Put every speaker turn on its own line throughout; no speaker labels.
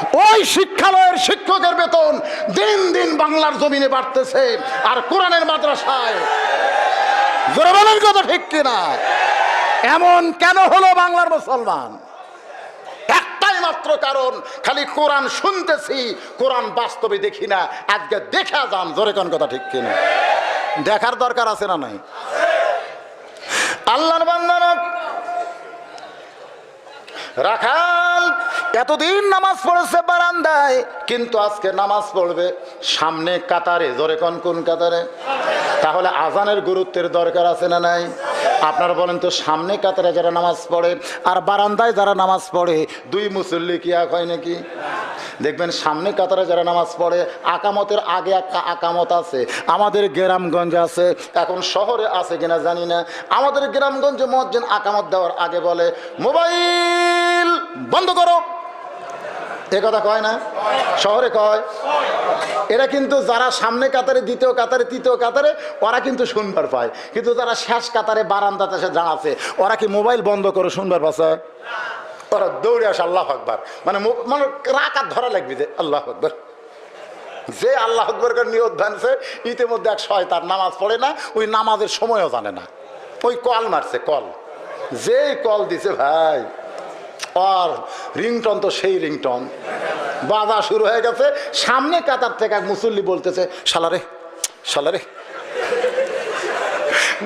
ওই শিক্ষালয়ের শিক্ষকের বেতন দিন দিন বাংলার জমিনে বাড়তেছে আর কোরআনের মাদ্রাসায়। বলেন কথা ঠিক কিনা? এমন কেন হলো বাংলার মুসলমান? একটাই মাত্র কারণ, খালি কোরআন শুনতেছি, কোরআন বাস্তবে দেখি না। আজকে দেখা যান, জোরে কোন কথা ঠিক কিনা? দেখার দরকার আছে না নাই? আল্লাহর বান্দারা রাখাল এতদিন নামাজ পড়েছে বারান্দায়, কিন্তু আজকে নামাজ পড়বে সামনে কাতারে। জোরে কোন কোন কাতারে? তাহলে আজানের গুরুত্বের দরকার আছে না নাই? আপনারা বলেন তো, সামনে কাতারে যারা নামাজ পড়ে আর বারান্দায় যারা নামাজ পড়ে, দুই মুসল্লি কি এক হয় নাকি? দেখবেন সামনে কাতারে যারা নামাজ পড়ে, আকামতের আগে একটা আকামত আছে। আমাদের গ্রামগঞ্জে আছে, এখন শহরে আছে কিনা জানি না। আমাদের গ্রামগঞ্জে মসজিদ আকামত দেওয়ার আগে বলে, মোবাইল বন্ধ করো। এ কথা কয় না? শহরে কয়? এরা কিন্তু যারা সামনে কাতারে, দ্বিতীয় কাতারে, তৃতীয় কাতারে, ওরা কিন্তু শুনবার পায়। কিন্তু যারা শেষ কাতারে, বারান্দাতে এসে দাঁড়াচ্ছে ওরা কি মোবাইল বন্ধ করে শুনবার পাচ্ছে? ওরা দৌড়ে আসে, আল্লাহ আকবার। মানে মানে রাকাত ধরা লাগবে যে আল্লাহ আকবার। যে আল্লাহ আকবর নিয়ত ভানছে ইতিমধ্যে এক শয়তান নামাজ পড়ে না, ওই নামাজের সময়ও জানে না। ওই কল মারছে, কল। যেই কল দিছে, ভাই আর রিংটন তো সেই রিংটন। বাধা শুরু হয়ে গেছে। সামনে কাতার থেকে এক মুসল্লি বলতেছে সালারে সালারে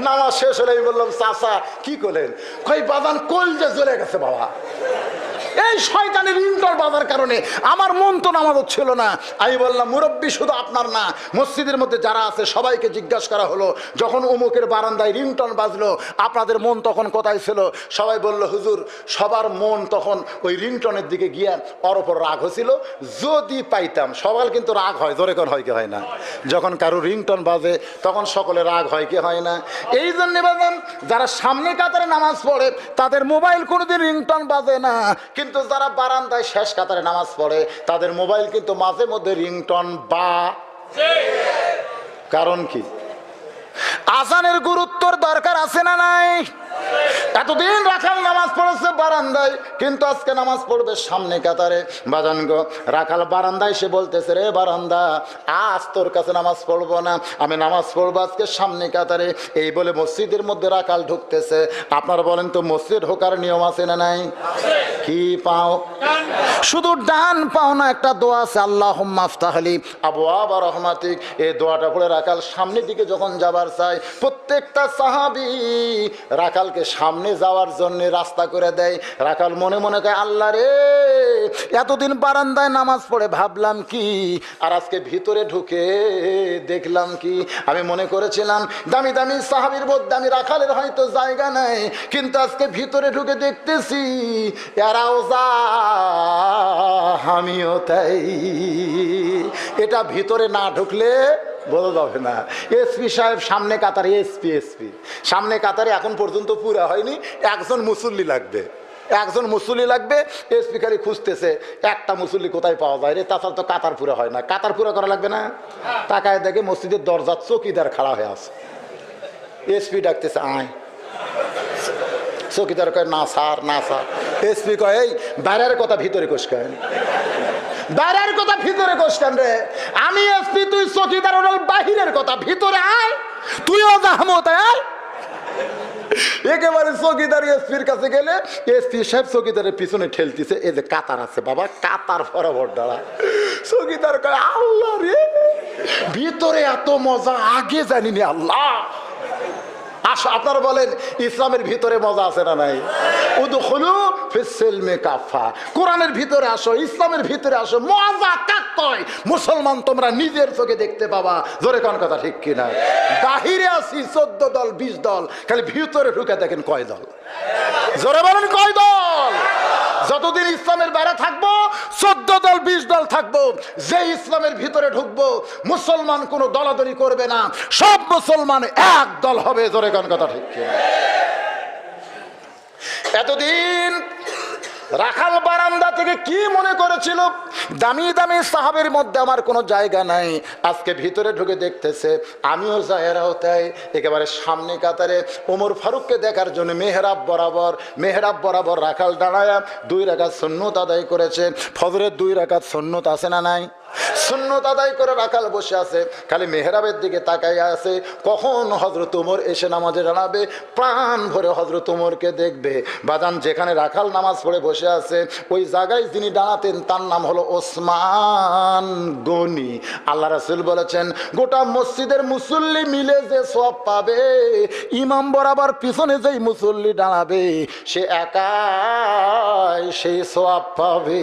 নামাজ শেষ হলে আমি বললাম চাষা কি করলেন? কই বাদান কল যে জ্বলে গেছে বাবা। এই শয়তানের ইন্টার বাজার কারণে আমার মন তো নামাজ ছিল না। আমি বললাম, মুরব্বী, শুধু আপনার না, মসজিদের মধ্যে যারা আছে, সবাইকে জিজ্ঞাসা করা হলো। যখন অমুকের বারান্দায় রিংটন বাজলো, আপনাদের মন তখন কোথায় ছিল? সবাই বলল, হুজুর, সবার মন তখন ওই রিংটনের দিকে গিয়ে ওর ওপর রাগ হয়েছিল। যদি পাইতাম, সবার কিন্তু রাগ হয়, জোরে কোন হয় কি হয় না। যখন কারও রিংটন বাজে, তখন সকলে রাগ হয় কি হয় না। এই জন্য বাজান যারা সামনে কাতারে নামাজ পড়ে, তাদের মোবাইল কোনোদিন রিংটন বাজে না। কিন্তু যারা বারান্দায় শেষ কাতারে নামাজ পড়ে, তাদের মোবাইল কিন্তু মাঝে মধ্যে রিংটন বা। কারণ কি? আজানের গুরুত্বর দরকার আছে না নাই? এতদিন রাখাল নামাজ পড়েছে বারান্দায়, কিন্তু আজকে নামাজ পড়বে সামনে কাতারে। বাজান গো, রাখাল বারান্দায় সে বলতেছে, রে বারান্দা, আজ তোর কাছে নামাজ পড়ব না। আমি নামাজ পড়ব আজকে সামনে কাতারে। এই বলে মসজিদের মধ্যে রাখাল ঢুকতেছে। আপনারা বলেন তো, মসজিদ ঢোকার নিয়ম আছে না নাই? কি পাও? শুধু ডান পাও না, একটা দোয়া আছে আল্লাহ মাফতাহলি আবু আবা রহমাতিক। এই দোয়াটা পড়ে রাখাল সামনের দিকে যখন যাবার চাই প্রত্যেকটা সাহাবি রাখালকে সামনে যাওয়ার জন্য রাস্তা করে দেয়। রাখাল মনে মনে কয় আল্লাহ রে! এতদিন বারান্দায় নামাজ পড়ে ভাবলাম কি, আর আজকে ভিতরে ঢুকে দেখলাম কি, আমি মনে করেছিলাম দামি দামি সাহাবির মধ্যে দামি রাখালের হয়তো জায়গা নাই, কিন্তু আজকে ভিতরে ঢুকে দেখতেছি, এরাও যা, আমিও তাই। এটা ভিতরে না ঢুকলে বলা যাবে না। এসপি সাহেব সামনে কাতারে এসপি এসপি সামনে কাতারে এখন পর্যন্ত পুরা হয়নি, একজন মুসল্লি লাগবে। একজন মুসল্লি লাগবে, এসপি খালি খুঁজতেছে, একটা মুসল্লি কোথায় পাওয়া যায় রে? তাছাড়া তো কাতার পুরা হয় না। কাতার পুরা করা লাগবে না? তাকায় দেখে মসজিদের দরজা চকিদার খাড়া হয়ে আছে। এসপি ডাকতেছে, আয়। চকিদার কয়, না স্যার না স্যার। এসপি কয়, এই, বাইরের কথা ভিতরে কোষকেন বাইরের কথা ভিতরে কোষকেন রে? আমি এসপি, তুই চকিদার বাহিরের কথা ভিতরে আয়। তুইও জাহামত আয়। একেবারে চকিদার এসপির কাছে গেলে এসপি সাহেব চকিদারের পিছনে ঠেলতেছে। এই যে কাতার আছে বাবা, কাতার বরাবর দাঁড়া। চকিদার আল্লাহ রে, ভিতরে এত মজা, আগে জানিনি আল্লাহ। আসো আপনারা বলেন, ইসলামের ভিতরে মজা আছে না নাই? উদখুলু ফিসসিলমি কাফা কোরআনের ভিতরে আসো, ইসলামের ভিতরে আসো, মজা কাক কয় মুসলমান তোমরা নিজের চোখে দেখতে পাবা। জোরে কোন কথা ঠিক কিনা? বাহিরে আসি চোদ্দ দল, বিশ দল, খালি ভিতরে ঢুকে দেখেন কয় দল। জোরে বলেন কয় দল? যতদিন ইসলামের বাইরে থাকব চোদ্দ দল, বিশ দল থাকব, যে ইসলামের ভিতরে ঢুকবো, মুসলমান কোনো দলাদলি করবে না, সব মুসলমান এক দল হবে, জোরে গান কথা ঠিক এতদিন রাখাল বারান্দা থেকে কি মনে করেছিল? দামি দামি সাহাবের মধ্যে আমার কোনো জায়গা নাই। আজকে ভিতরে ঢুকে দেখতেছে, আমিও জাহেরাও তাই একেবারে সামনে কাতারে। ওমর ফারুককে দেখার জন্য মেহরাব বরাবর মেহরাব বরাবর রাখাল দাঁড়ায়, দুই রাখাত সন্ন্যত আদায় করেছে। ফজরের দুই রাখাত সন্ন্যত আছে না নাই? সুন্নত আদায় করে রাখাল বসে আছে, খালি মেহরাবের দিকে তাকাই আছে। কখন হজরত উমর এসে নামাজে দাঁড়াবে? প্রাণ ভরে হজরত উমরকে দেখবে। বাদান যেখানে রাখাল নামাজ পড়ে বসে আছে, ওই জায়গায় যিনি দাঁড়াতেন, তার নাম হলো ওসমান গনি। আল্লাহ রাসুল বলেছেন, গোটা মসজিদের মুসল্লি মিলে যে সব পাবে, ইমাম বরাবর পিছনে যেই মুসল্লি দাঁড়াবে, সে একাই সেই সব পাবে।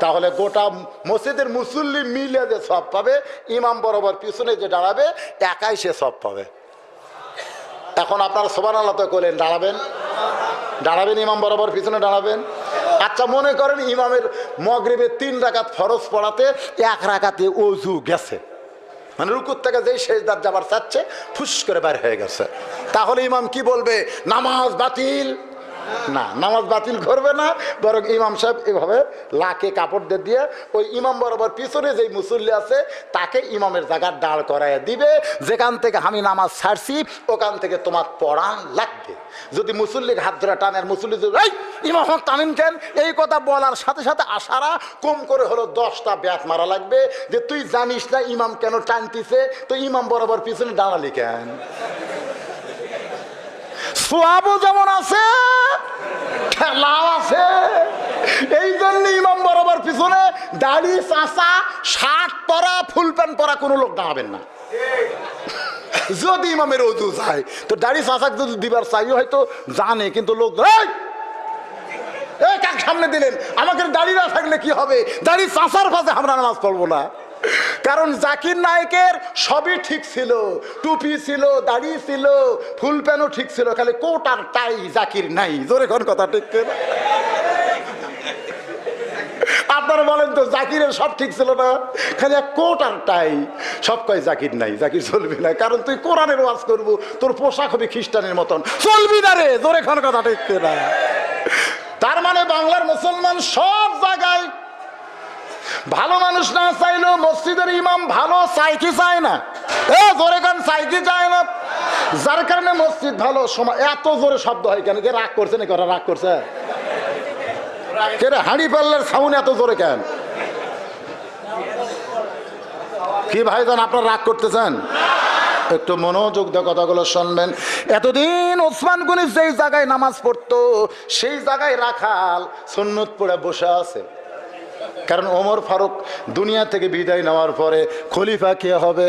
তাহলে গোটা মসজিদের মুসল্লি মিলে যে সব পাবে, ইমাম বরাবর পিছনে যে দাঁড়াবে, একাই সে সব পাবে। এখন আপনারা সোবান আল্লাহ তো করলেন দাঁড়াবেন? দাঁড়াবেন, ইমাম বরাবর পিছনে দাঁড়াবেন? আচ্ছা মনে করেন ইমামের মগরিবে তিন রাকাত ফরজ পড়াতে এক রাকাতে অজু গেছে। মানে রুকুর থেকে যেই শেষ দাঁত যাবার চাচ্ছে, ফুস করে বের হয়ে গেছে। তাহলে ইমাম কি বলবে? নামাজ বাতিল। না নামাজ বাতিল করবে না বরং ইমাম সাহেব এভাবে লাকে কাপড় দিয়ে ওই ইমাম বরাবর পিছনে যেই মুসল্লি আছে তাকে ইমামের জায়গার দাঁড় করায় দিবে। যেখান থেকে আমি নামাজ ছাড়ছি ওখান থেকে তোমার পড়ান লাগবে। যদি মুসল্লি হাত ধরে টানের মুসল্লি যদি, এই ইমাম টানেন কেন? এই কথা বলার সাথে সাথে আশারা কম করে হলো দশটা ব্যাট মারা লাগবে। যে তুই জানিস না ইমাম কেন টানতিছে? তো ইমাম বরাবর পিছনে দাঁড়ালি কেন? সোয়াবও যেমন আছে খেলাও আছে। এই জন্য ইমাম বরাবর পিছনে দাড়ি চাষা শার্ট পরা, ফুল প্যান্ট পরা কোনো লোক দাঁড়াবেন না। যদি ইমামের অজু যায়, তো দাড়ি চাষাক যদি দিবার চাই হয়তো জানে, কিন্তু লোক কাক সামনে দিলেন? আমাকে দাড়ি না থাকলে কি হবে? দাড়ি চাষার পাশে আমরা নামাজ পড়ব না। কারণ জাকির নায়কের সবই ঠিক ছিল, টুপি ছিল, দাড়ি ছিল, ফুল প্যানও ঠিক ছিল, খালি কোট আর টাই জাকির নাই। জোরে কোন কথা ঠিক করে? আপনারা বলেন তো, জাকিরের সব ঠিক ছিল না? খালি এক কোট আর টাই। সব কয় জাকির নাই, জাকির চলবি না। কারণ তুই কোরআনের ওয়াজ করব, তোর পোশাক হবে খ্রিস্টানের মতন। চলবি না রে, জোরে কোন কথা ঠিক না তার মানে বাংলার মুসলমান সব জায়গায় ভালো মানুষ না চাইলেও মসজিদের ইমাম ভালো চাই চায় না। এ, জোরে গান চাই কি চায় না। যার কারণে মসজিদ ভালো সময় এত জোরে শব্দ হয় কেন? কে রাগ করছে নাকি? রাগ করছে? হাঁড়ি পাল্লার সাউন্ড এত জোরে কেন? কি ভাইজান, আপনার রাগ করতেছেন? একটু মনোযোগ দিয়ে কথাগুলো শুনবেন। এতদিন ওসমান গনি যেই জায়গায় নামাজ পড়তো, সেই জায়গায় রাখাল সুন্নত পড়ে বসে আছে। কারণ ওমর ফারুক দুনিয়া থেকে বিদায় নেওয়ার পরে খলিফা কে হবে?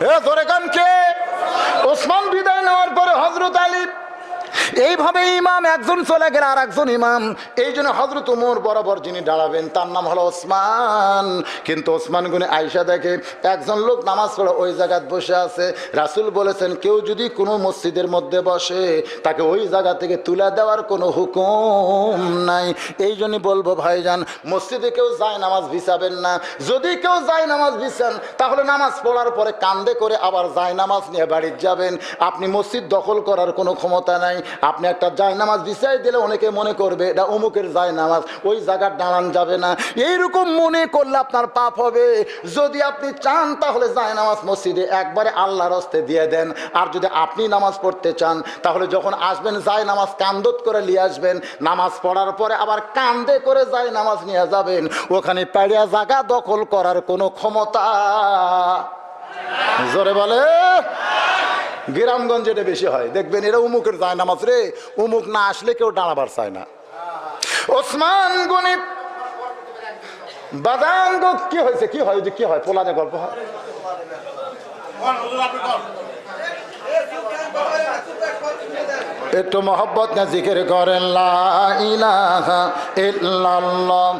হে ধরে কান কে? ওসমান বিদায় নেওয়ার পরে হজরত আলী এইভাবে ইমাম একজন চলে গেলে আর একজন ইমাম। এই জন্য হজরত উমর বরাবর যিনি দাঁড়াবেন, তার নাম হলো ওসমান। কিন্তু ওসমান গুনে আয়সা দেখে একজন লোক নামাজ পড়ে ওই জায়গায় বসে আছে। রাসুল বলেছেন, কেউ যদি কোনো মসজিদের মধ্যে বসে, তাকে ওই জায়গা থেকে তুলে দেওয়ার কোনো হুকুম নাই। এই জন্য বলব, ভাইজান, মসজিদে কেউ যায় নামাজ বিছাবেন না। যদি কেউ যায় নামাজ বিছান, তাহলে নামাজ পড়ার পরে কান্দে করে আবার যায় নামাজ নিয়ে বাড়ির যাবেন। আপনি মসজিদ দখল করার কোনো ক্ষমতা নাই। আপনি একটা জায় নামাজ বিছাই দিলে অনেকে মনে করবে, এটা অমুকের যায় নামাজ ওই জায়গার দাঁড়ান যাবে না। এইরকম মনে করলে আপনার পাপ হবে। যদি আপনি চান তাহলে যায় নামাজ মসজিদে একবারে আল্লাহর হস্তে দিয়ে দেন। আর যদি আপনি নামাজ পড়তে চান, তাহলে যখন আসবেন যায় নামাজ কান্দত করে নিয়ে আসবেন। নামাজ পড়ার পরে আবার কান্দে করে যায় নামাজ নিয়ে যাবেন। ওখানে পাড়িয়া জায়গা দখল করার কোনো ক্ষমতা জোরে বলে। গ্রামগঞ্জে এটা বেশি হয়। দেখবেন এরা উমুকের যায় না মাত্রে উমুক না আসলে কেউ দাঁড়াবার চায় না। ওসমান গণিত বাদাঙ্গ কি হয়েছে? কি হয়? যে কি হয়? পোলানে গল্প হয়। একটু মহব্বত না জিকির করেন লা ইলাহা ইল্লাল্লাহ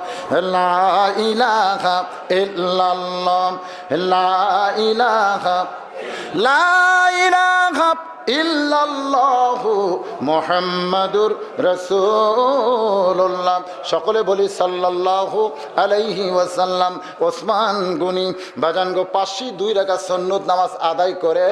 সকলে বলি সাল্লাল্লাহু আলাইহি ওয়াসাল্লাম। ওসমান গুনি, বাজান গো পাঁচশি দুই রাকাত সুন্নত নামাজ আদায় করে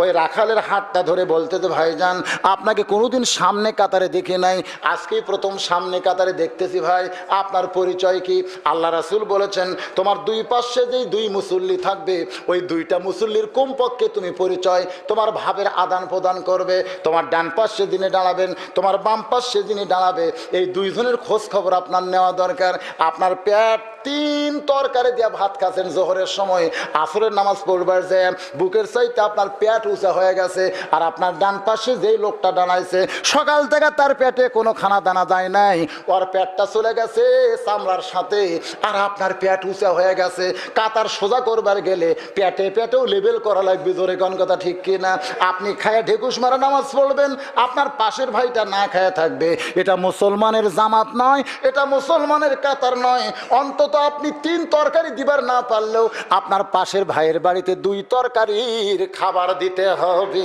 ওই রাখালের হাতটা ধরে বলতে তো ভাইজান, আপনাকে কোনোদিন সামনে কাতারে দেখে নাই। আজকেই প্রথম সামনে কাতারে দেখতেছি ভাই। আপনার পরিচয় কি? আল্লাহ রাসুল বলেছেন, তোমার দুই পাশে যেই দুই মুসল্লি থাকবে, ওই দুইটা মুসল্লির কমপক্ষে তুমি পরিচয়। তোমার ভাবের আদান প্রদান করবে, তোমার ডান পাশ সেদিনে দাঁড়াবেন, তোমার বাম পাশ সেদিনে দাঁড়াবে। এই দুইজনের খোঁজ খবর আপনার নেওয়া দরকার। আপনার পেট তিন তরকারি দিয়ে ভাত খাচ্ছেন জোহরের সময়। আসরের নামাজ পড়বার যে বুকের চাইতে আপনার পেট উঁচা হয়ে গেছে আর আপনার ডান পাশে যেই লোকটা দাঁড়াইছে, সকাল থেকে তার পেটে কোনো খানা দানা যায় নাই। ওর পেটটা চলে গেছে চামড়ার সাথে আর আপনার পেট উঁচা হয়ে গেছে। কাতার সোজা করবার গেলে পেটে পেটেও লেবেল করা লাগবে, জোরে কোন কথা ঠিক কিনা? আপনি খায় ঢেকুস মারা নামাজ পড়বেন, আপনার পাশের ভাইটা না খায় থাকবে। এটা মুসলমানের জামাত নয়, এটা মুসলমানের কাতার নয়, অন্তত আপনি তিন তরকারি দিবার না পারলেও আপনার পাশের ভাইয়ের বাড়িতে দুই তরকারির খাবার দিতে হবে।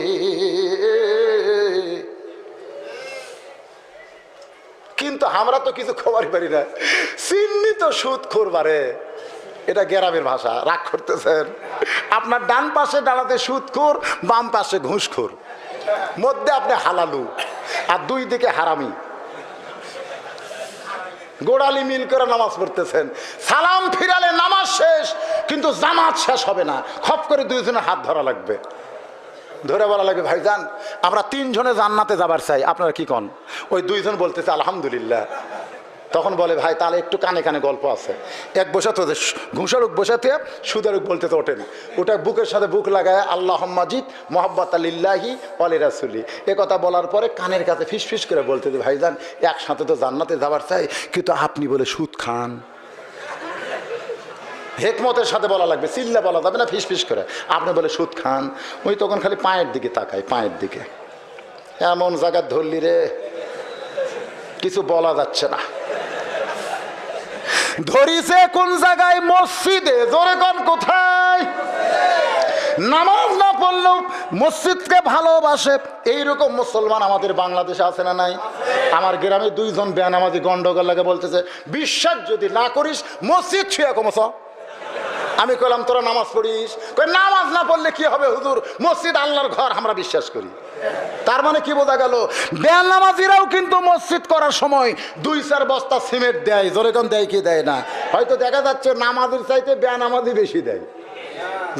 কিন্তু আমরা তো কিছু খবরই পারি না। চিহ্নিত সুদ করবারে এটা গ্রামের ভাষা, রাগ করতেছেন। আপনার ডান পাশে দাঁড়াতে সুদখোর বাম পাশে ঘুষখোর মধ্যে আপনি হালালু, আর দুই দিকে হারামি। গোড়ালি মিল করে নামাজ পড়তেছেন। সালাম ফিরালে নামাজ শেষ, কিন্তু জামাত শেষ হবে না। খপ করে দুইজনের হাত ধরা লাগবে। ধরে বলা লাগবে, ভাইজান, আমরা তিনজনে জান্নাতে যাবার চাই। আপনারা কি কন? ওই দুইজন বলতেছে, আলহামদুলিল্লাহ। তখন বলে, ভাই, তাহলে একটু কানে কানে গল্প আছে। এক বসাতে ঘুষারুক বসাতে সুদারুক বলতে তো ওঠে ওটা বুকের সাথে বুক লাগায় আল্লাহ মাজিদ মোহাম্মত আলিল্লাহি অলি রাসুলি এ কথা বলার পরে কানের কাছে ফিস ফিস করে বলতে যে ভাইজান একসাথে তো জান্নাতে যাবার চাই, কিন্তু আপনি বলে সুদ খান। হেকমতের সাথে বলা লাগবে চিল্লা বলা যাবে না, ফিস ফিস করে। আপনি বলে, সুদ খান। ওই তখন খালি পায়ের দিকে তাকায়, পায়ের দিকে। এমন জায়গা ধরলি রে, কিছু বলা যাচ্ছে না। ধরিছে কোন জায়গায়? মসজিদে। জোরে কোন কোথায়? নামাজ না পড়লেও মসজিদকে ভালোবাসে। এইরকম মুসলমান আমাদের বাংলাদেশে আছে না নাই? আমার গ্রামে দুইজন বেনামাজি গন্ডগোল লাগে বলতেছে, বিশ্বাস যদি না করিস, মসজিদ ছুঁয়ে কমস। আমি কইলাম, তোরা নামাজ পড়িস? নামাজ না পড়লে কি হবে হুজুর? মসজিদ আল্লাহর ঘর, আমরা বিশ্বাস করি। তার মানে কি বোঝা গেল? বেনামাজিরাও কিন্তু মসজিদ করার সময় দুই চার বস্তা সিমেন্ট দেয় জোরেকন দেয় কি দেয় না? হয়তো দেখা যাচ্ছে নামাজের চাইতে বেনামাজি বেশি দেয়।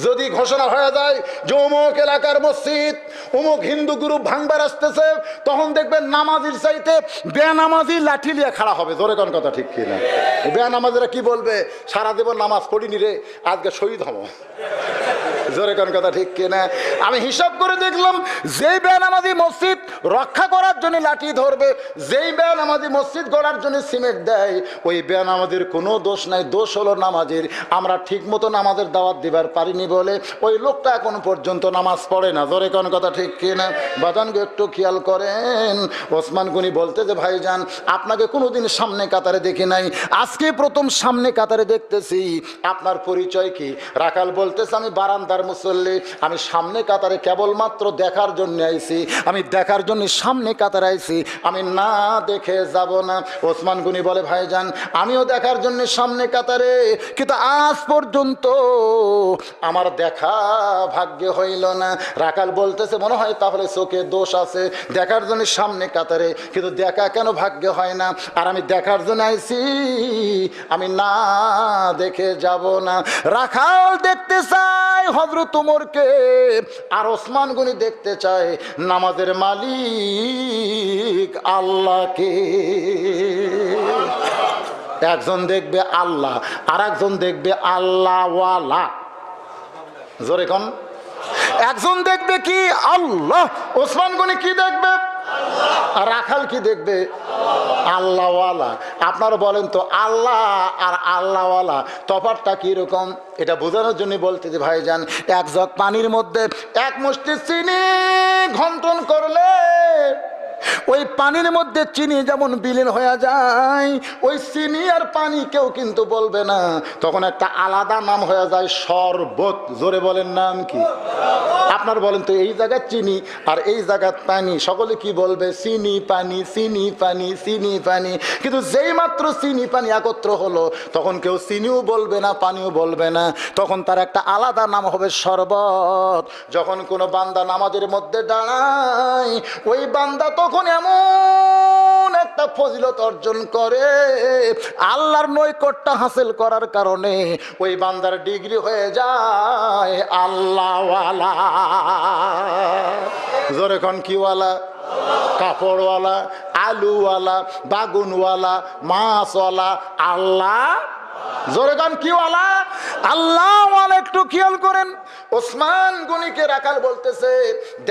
যদি ঘোষণা হয়ে যায় যে অমুক এলাকার মসজিদ, অমুক হিন্দু গ্রুপ ভাঙবার আসতেছে, তখন দেখবেন নামাজির চাইতে বেনামাজি লাঠি নিয়ে খাড়া হবে। জোরে কোন কথা ঠিক কি কিনা বেনামাজিরা কি বলবে? সারা দেব নামাজ পড়িনি রে, আজকে শহীদ হব। জোরে কোন কথা ঠিক কিনা? আমি হিসাব করে দেখলাম, যেই ব্যান আমাদের মসজিদ রক্ষা করার জন্য লাঠি ধরবে, যেই ব্যান আমাদের মসজিদ গড়ার জন্য সিমেন্ট দেয়, ওই ব্যান আমাদের কোনো দোষ নাই, দোষ হলো নামাজের। আমরা ঠিক মতো নামাজের দাওয়াত দিবার পারিনি বলে ওই লোকটা এখন পর্যন্ত নামাজ পড়ে না। জোরে কোন কথা ঠিক কিনা? বাজানকে একটু খেয়াল করেন। ওসমান গুনি বলতে যে, ভাইজান, আপনাকে কোনোদিন সামনে কাতারে দেখি নাই। আজকে প্রথম সামনে কাতারে দেখতেছি। আপনার পরিচয় কি? রাখাল বলতেছে, আমি বারান্দার মুসল্লি, আমি সামনে কাতারে কেবলমাত্র দেখার জন্য আইছি, আমি দেখার জন্য সামনে কাতারে আইছি, আমি না দেখে যাব না। ওসমান গুনি বলে, ভাইজান, আমিও দেখার জন্য সামনে কাতারে, কিন্তু আজ পর্যন্ত আমার দেখা ভাগ্যে হইল না। রাকাল বলতেছে, মনে হয় তাহলে চোখে দোষ আছে, দেখার জন্য সামনে কাতারে, কিন্তু দেখা কেন ভাগ্য হয় না? আর আমি দেখার জন্য আইছি, আমি না দেখে যাব না। রাখাল দেখতে চাই হজরত উমরকে আর ওসমান গনি দেখতে চায় নামাজের মালিক আল্লাহকে। একজন দেখবে আল্লাহ আর একজন দেখবে আল্লাহওয়ালা। জোরে কন। একজন দেখবে কি আল্লাহ, ওসমান গনি কি দেখবে? রাখাল কি দেখবে? আল্লাহওয়ালা। আপনারা বলেন তো, আল্লাহ আর আল্লাহওয়ালা তফাতটা কীরকম এটা বোঝানোর জন্য বলতে যে ভাইজান, এক জগ পানির মধ্যে এক মুষ্টি চিনি ঘন্টন করলে ওই পানির মধ্যে চিনি যেমন বিলীন হয়ে যায়, ওই চিনি আর পানি কেউ কিন্তু বলবে না। তখন একটা আলাদা নাম হয়ে যায় শরবত। জোরে বলেন নাম কি? আপনার বলেন তো এই জায়গায় চিনি আর এই জায়গার পানি। সকলে কি বলবে? চিনি, পানি চিনি পানি চিনি, পানি। কিন্তু যেই মাত্র চিনি, পানি একত্র হলো, তখন কেউ চিনিও বলবে না, পানিও বলবে না। তখন তার একটা আলাদা নাম হবে শরবত। যখন কোনো বান্দা নামাজের মধ্যে দাঁড়ায়, ওই বান্দা তখন এমন একটা ফজিলত অর্জন করে, আল্লাহর নৈকট্য হাসিল করার কারণে ওই বান্দার ডিগ্রি হয়ে যায় আল্লাহওয়ালা। জোরে কন কিওয়ালা? কাপড়ওয়ালা, আলুওয়ালা, বাগুনওয়ালা, মাছওয়ালা, আল্লাহ। জোরে গান কিওয়ালা? আল্লাহ একটু খেয়াল করেন। ওসমান গনিকে রাখাল বলতেছে,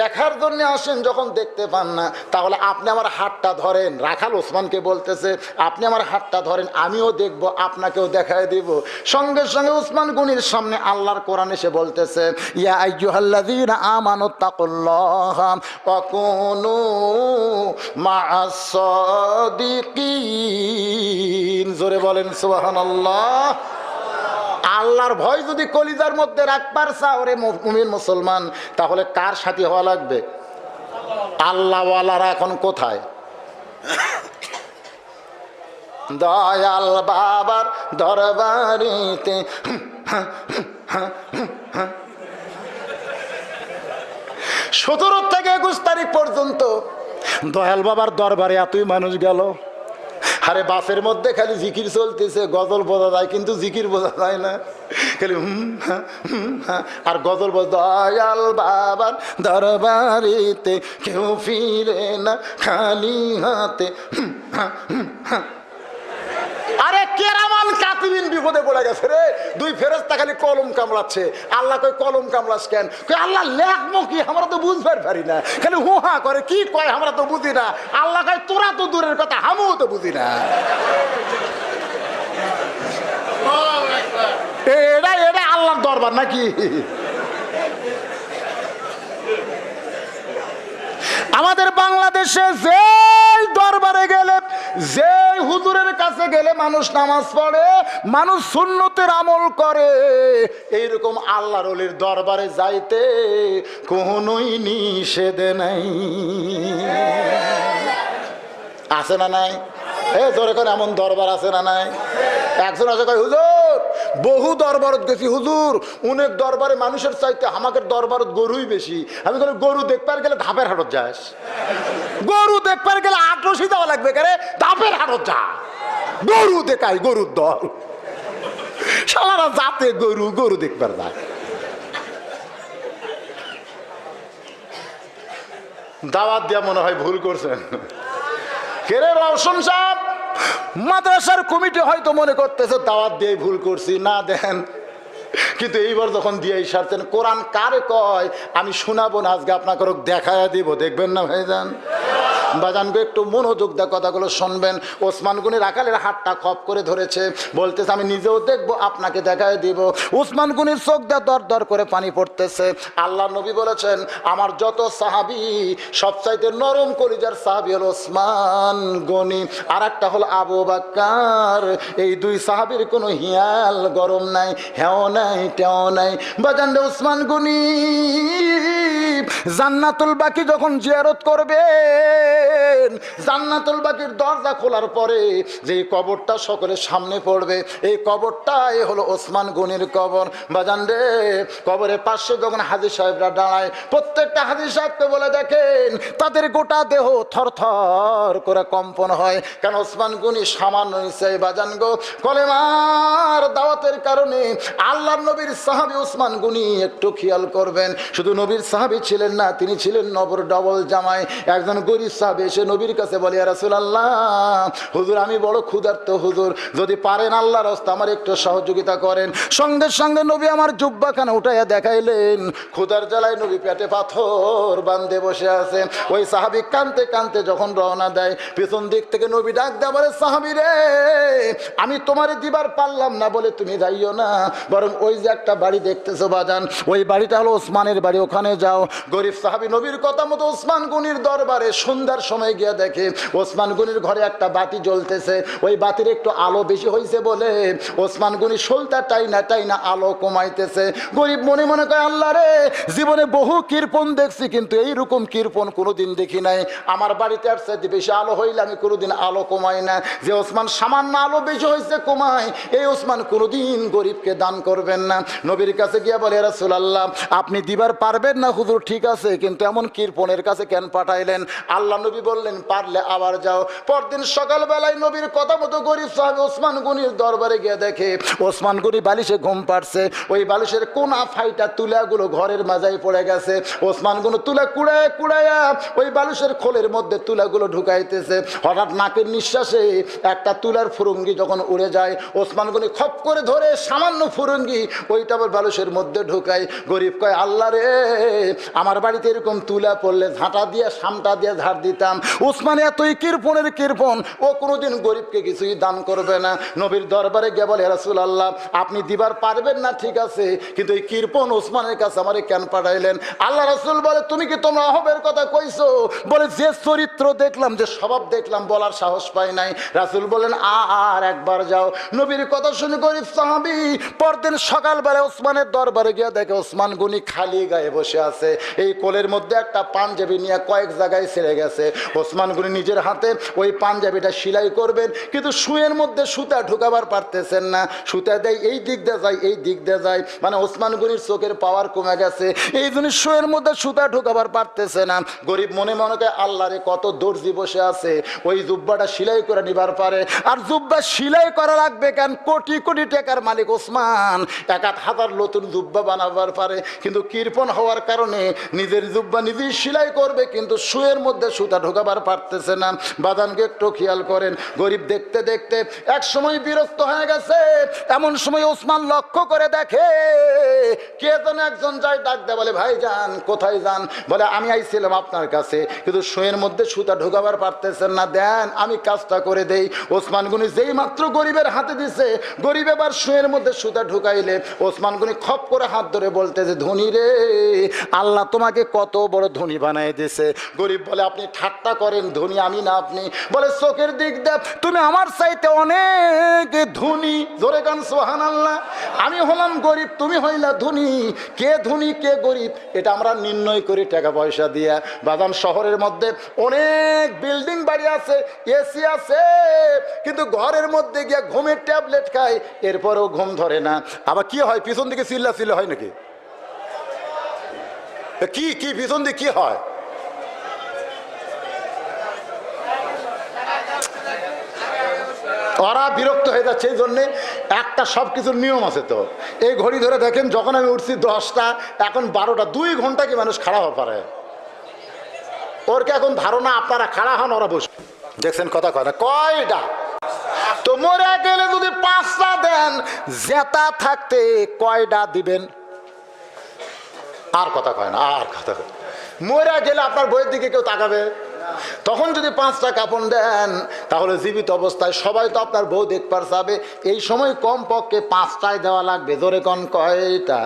দেখার জন্য আসেন যখন দেখতে পান না, তাহলে আপনি আমার হাতটা ধরেন। রাখাল ওসমানকে বলতেছে, আপনি আমার হাতটা ধরেন, আমিও দেখব, আপনাকেও দেখায় দিব। সঙ্গে সঙ্গে ওসমান গনির সামনে আল্লাহর কোরআন এসে বলতেছে জোরে বলেন, সুবহানাল্লাহ। আল্লাহর ভয় যদি কলিজার মধ্যে রাখবার চাও রে মুমিন মুসলমান, তাহলে কার সাথী হওয়া লাগবে? আল্লাহওয়ালারা এখন কোথায়? দয়াল বাবার দরবারিতে সতেরো থেকে একুশ তারিখ পর্যন্ত দয়াল বাবার দরবারে এতই মানুষ গেল। আরে বাসের মধ্যে খালি জিকির চলতেছে গজল বোঝা যায় কিন্তু জিকির বোঝা যায় না খালি হুম আর গজল দয়াল বাবার দরবারিতে কেউ ফিরে না খালি হাতে হুম, হুম। কাতিবিন বিপদে পড়ে গেছে রে। দুই ফেরেস্তা খালি কলম কামড়াচ্ছে। আল্লাহ কই কলম কামড়াস কেন? কই আল্লাহ লেখবো কি আমরা তো বুঝবার পারি না। খালি হু হা করে কি কয় আমরা তো বুঝি না। আল্লাহ কয় তোরা তো দূরের কথা আমিও তো বুঝি না। এটা এটা আল্লাহর দরবার নাকি? আমাদের বাংলাদেশে যে দরবারে গেলে যে হুজুরের কাছে গেলে মানুষ নামাজ পড়ে, মানুষ সুন্নতের আমল করে, এইরকম আল্লাহর অলির দরবারে যাইতে কোনোই নিষেধ নাই। আছে না নাই? এ, জোরে করে, এমন দরবার আছে না নাই? একজন আছে, কয়, হুজুর বহু দরবারত গেছি। হুজুর, অনেক দরবারে মানুষের চাইতে আমাকে দরবারত গরুই বেশি। আমি বলি, গরু দেখবার গেলে ধাপের হাটত যাস। গরু দেখবার গেলে আটরশি দেওয়া লাগবে কেরে ধাপের হাটত যা। গরু দেখাই, গরুর দল। সালারা যাতে গরু গরু দেখবার যায়। দাওয়াত দিয়া মনে হয় ভুল করছেন। কেরে রওশন সাহেব? মাদ্রাসার কমিটি হয়তো মনে করতেছে দাওয়াত দিয়ে ভুল করছি না দেন। কিন্তু এইবার যখন দিয়ে সারতেন, কোরআন কারে কয়? আমি শোনাবো না, আজকে আপনাকে দেখায় দিব, দেখবেন না ভাইজান? বাজানকে একটু মনোযোগ দেয় কথাগুলো শুনবেন। ওসমান গুনির আকালের হাতটা খপ করে ধরেছে, বলতেছে, আমি নিজেও দেখব, আপনাকে দেখায় দিব। ওসমান গুনির চোখ দিয়ে দর দর করে পানি পড়তেছে। আল্লাহ নবী বলেছেন, আমার যত সাহাবি, সবচাইতে নরম কলিজার সাহাবি হল ওসমান গনি। আর একটা হলো আবু বাক্কার। এই দুই সাহাবির কোনো হিয়াল গরম নাই হ্যাও নাই, টেও নাই। বাজান রে ওসমান গনি, জান্নাতুল বাকি যখন জিয়ারত করবেন, জান্নাতুল বাকির দরজা খোলার পরে যে কবরটা সকলের সামনে পড়বে, এই কবরটাই হলো ওসমান গনির কবর। বাজান রে, কবরের পাশে যখন হাজির সাহেবরা দাঁড়ায়, প্রত্যেকটা হাজির সাহেবকে বলে দেখেন, তাদের গোটা দেহ থর থর করে কম্পন হয়। কেন ওসমান গুনি সামান্য নিশ্চয় বাজান গো, কলেমার দাওয়াতের কারণে আল্লাহর নবীর সাহাবি ওসমান গুনি একটু খেয়াল করবেন। শুধু নবীর সাহাবি ছিলেন না, তিনি ছিলেন নবর ডবল জামাই। একজন গরিব সাহাবি এসে নবীর কাছে বলে রাসুল আল্লাহ হুজুর, আমি বড় ক্ষুধার্ত হুজুর। যদি পারেন আল্লাহ রাস্তা আমার একটু সহযোগিতা করেন। সঙ্গে সঙ্গে নবী আমার জুব্বাখানা উঠাইয়া দেখাইলেন। ক্ষুধার জ্বালায় নবী পেটে পাথর বান্ধে বসে আছে। ওই সাহাবি কানতে কানতে যখন রওনা দেয়, পেছন দিক থেকে নবী ডাক বলে, সাহাবি রে, আমি তোমারে দিবার পারলাম না বলে তুমি যাইও না। বরং ওই যে একটা বাড়ি দেখতেছো বাজান, ওই বাড়িটা হলো ওসমানের বাড়ি, ওখানে যাও। গরিব সাহাবি নবীর কথা মতো ওসমান গুনির দরবারে সন্ধ্যার সময় গিয়ে দেখে, ওসমান গুনির ঘরে একটা বাতি জ্বলতেছে, ওই বাতির একটু আলো বেশি হয়েছে বলে ওসমান গনি সলতা টাইনা টাইনা আলো কমাইতেছে। গরিব মনে মনে করে আল্লাহ রে, জীবনে বহু কীর্পন দেখছি, কিন্তু এই এইরকম কীর্পন কোনোদিন দেখি নাই। আমার বাড়িতে আর চাইতে বেশি আলো হইলে আমি কোনোদিন আলো কমাই না। যে ওসমান সামান্য আলো বেশি হয়েছে কমাই। এই ওসমান কোনোদিন গরিবকে দান করবেন না। নবীর কাছে গিয়ে বলে রাসূলুল্লাহ, আপনি দিবার পারবেন না, হুজুর, ঠিক আছে, কিন্তু এমন কীর্পনের কাছে কেন পাঠাইলেন? আল্লাহ নবী বললেন, পারলে আবার যাও। পরদিন সকালবেলায় নবীর কথা মতো গরিব সাহেব ওসমান গনির দরবারে গিয়ে দেখে, ওসমান গনি বালিশে ঘুম পাড়ছে। ওই বালিশের কোনা ফাইটা তুলাগুলো ঘরের মাজায় পড়ে গেছে। ওসমান গনু তুলা কুড়ায় কুড়াইয়া ওই বালিশের খোলের মধ্যে তুলাগুলো ঢুকাইতেছে। হঠাৎ নাকের নিঃশ্বাসে একটা তুলার ফুরুঙ্গি যখন উড়ে যায়, ওসমান গনি খপ করে ধরে সামান্য ফুরুঙ্গি ওইটা আবার বালিশের মধ্যে ঢুকায় গরিব কয়, আল্লাহ রে, আমার বাড়িতে এরকম তুলা পড়লে ঝাঁটা দিয়ে সামটা দিয়ে ঝাড় দিতাম। ওসমান এতই কৃপণের কৃপণ, ও কোনোদিন গরিবকে কিছুই দান করবে না। নবীর দরবারে গিয়ে বলে রাসুল আল্লাহ আপনি দিবার পারবেন না, ঠিক আছে, কিন্তু এই কৃপণ ওসমানের কাছে আমারে কেন পাঠাইলেন? আল্লাহ রাসুল বলে, তুমি কি তোমরা অহবের কথা কইছো? বলে, যে চরিত্র দেখলাম, যে স্বভাব দেখলাম, বলার সাহস পাই নাই। রাসুল বলেন আর একবার যাও। নবীর কথা শুনে গরিব সাহাবি পরদিন সকালবেলা ওসমানের দরবারে গিয়ে দেখে ওসমান গুনি খালি গায়ে বসে আছে। এই কোলের মধ্যে একটা পাঞ্জাবি নিয়ে কয়েক জায়গায় ছেড়ে গেছে। ওসমান গুনি নিজের হাতে ওই পাঞ্জাবিটা সেলাই করবেন, কিন্তু শুয়ের মধ্যে সুতা ঢুকাবার পারতেছেন না। সুতা দেয়, এই দিক দিয়ে যায় এই দিক দিয়ে যায় মানে ওসমান গনির চোখের পাওয়ার কমে গেছে। এই জন্য শুয়ের মধ্যে সুতা ঢুকাবার পারতেছে না। গরিব মনে মনে করে, আল্লাহরে কত দর্জি বসে আছে। ওই জুব্বাটা সেলাই করে নিবার পারে। আর জুব্বা সেলাই করা লাগবে কেন? কোটি কোটি টাকার মালিক ওসমান। এক হাজার নতুন জুব্বা বানাবার পারে। কিন্তু কৃপণ হওয়ার কারণে নিজের জুব্বা নিজেই সেলাই করবে, কিন্তু শুয়ের মধ্যে সুতা ঢোকাবার পারতেছে না। বাদানকে একটু খেয়াল করেন। গরিব দেখতে দেখতে এক সময় বিরক্ত হয়ে গেছে, এমন সময় ওসমান লক্ষ্য করে দেখে, কে যেন একজন যায় ডাক দেয়, বলে, ভাই যান, কোথায় যান? বলে, আমি আইছিলাম আপনার কাছে, কিন্তু শুয়ের মধ্যে সুতা ঢোকাবার পারতেছেন না। দেন, আমি কাজটা করে দেই। ওসমান গুনি যেই মাত্র গরিবের হাতে দিছে, গরিব এবার শুয়ের মধ্যে সুতা ঢুকাইলে ওসমান গুনি খপ করে হাত ধরে বলতে যে, ধনী রে, আল্লাহ তোমাকে কত বড় ধনী বানাই দিছে গরিব বলে, আপনি ঠাট্টা করেন, ধনী আমি না আপনি। বলে, চোখের দিক দেখ, তুমি আমার চাইতে অনেক ধনী। জোরে গান সোহান আল্লাহ আমি হলাম গরিব, তুমি হইলা ধনী। কে ধনী, কে গরিব, এটা আমরা নির্ণয় করি টাকা পয়সা দিয়া। বাদাম শহরের মধ্যে অনেক বিল্ডিং বাড়ি আছে, এসি আছে, কিন্তু ঘরের মধ্যে গিয়ে ঘুমের ট্যাবলেট খায়, এরপরেও ঘুম ধরে না। আবার কি হয়? পিছন দিকে চিল্লা চিল্লা হয় নাকি? কি কি, পিছন দিকে কি হয়? ওরা বিরক্ত হয়ে যাচ্ছে, এই জন্যে একটা সব কিছুর নিয়ম আছে তো। এই ঘড়ি ধরে দেখেন, যখন আমি উঠছি দশটা, এখন বারোটা, দুই ঘণ্টা কি মানুষ খাড়া হতে পারে? ওর কি এখন ধারণা? আপনারা খাড়া হন, ওরা বসে দেখছেন কথা কথা কয়টা? তো মরে গেলে যদি পাঁচটা দেন, জেতা থাকতে কয়টা দিবেন? আর কথা কয় না, আর কথা কয় মরে গেলে আপনার বইয়ের দিকে কেউ তাকাবে? তখন যদি পাঁচটা কাপড় দেন, তাহলে জীবিত অবস্থায় সবাই তো আপনার বউ দেখবার যাবে এই সময় কম পক্ষে পাঁচটায় দেওয়া লাগবে। জোরে কন কয়টা?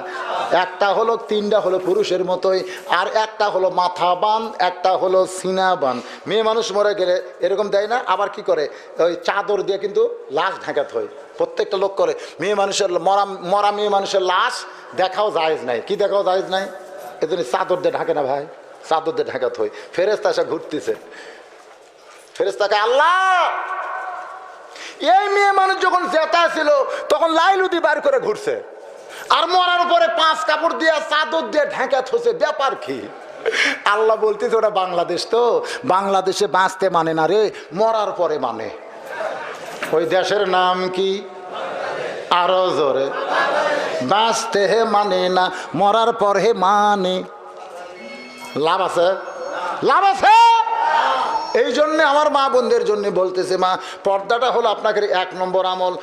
একটা হলো তিনটা হলো পুরুষের মতোই, আর একটা হলো মাথা বান একটা হলো সিনা বান মেয়ে মানুষ মরে গেলে এরকম দেয় না, আবার কি করে? ওই চাদর দিয়ে কিন্তু লাশ ঢাকাতে হয়। প্রত্যেকটা লোক করে। মেয়ে মানুষের মরা মরা মেয়ে মানুষের লাশ দেখাও জায়েজ নাই। কি দেখাও জায়েজ নাই? এজন্য চাদর দিয়ে ঢাকে না ভাই। চাদর দিয়ে ঢাকাতে হয় ফেরেস্তা এসে ঘুরতেছে। ফেরেস্তাকে আল্লাহ! এই মেয়ে মানুষ যখন জেতা ছিল, তখন লাইলুদি বার করে ঘুরছে। আর মরার পরে পাঁচ কাপড় দিয়ে, চাদর দিয়ে ঢাকা থসে ব্যাপার কি? আল্লাহ বলতেছে ওরা বাংলাদেশ তো। বাংলাদেশে বাঁচতে মানে না রে, মরার পরে মানে। ওই দেশের নাম কি? আরও জোরে। বাঁচতে হে মানে না, মরার পর হে মানে। লাভ আছে? লাভ আছে? এই জন্যে আমার মা বোনদের জন্য বলতেছে, মা, পর্দাটা হলো আপনাকে এক নম্বর আমল।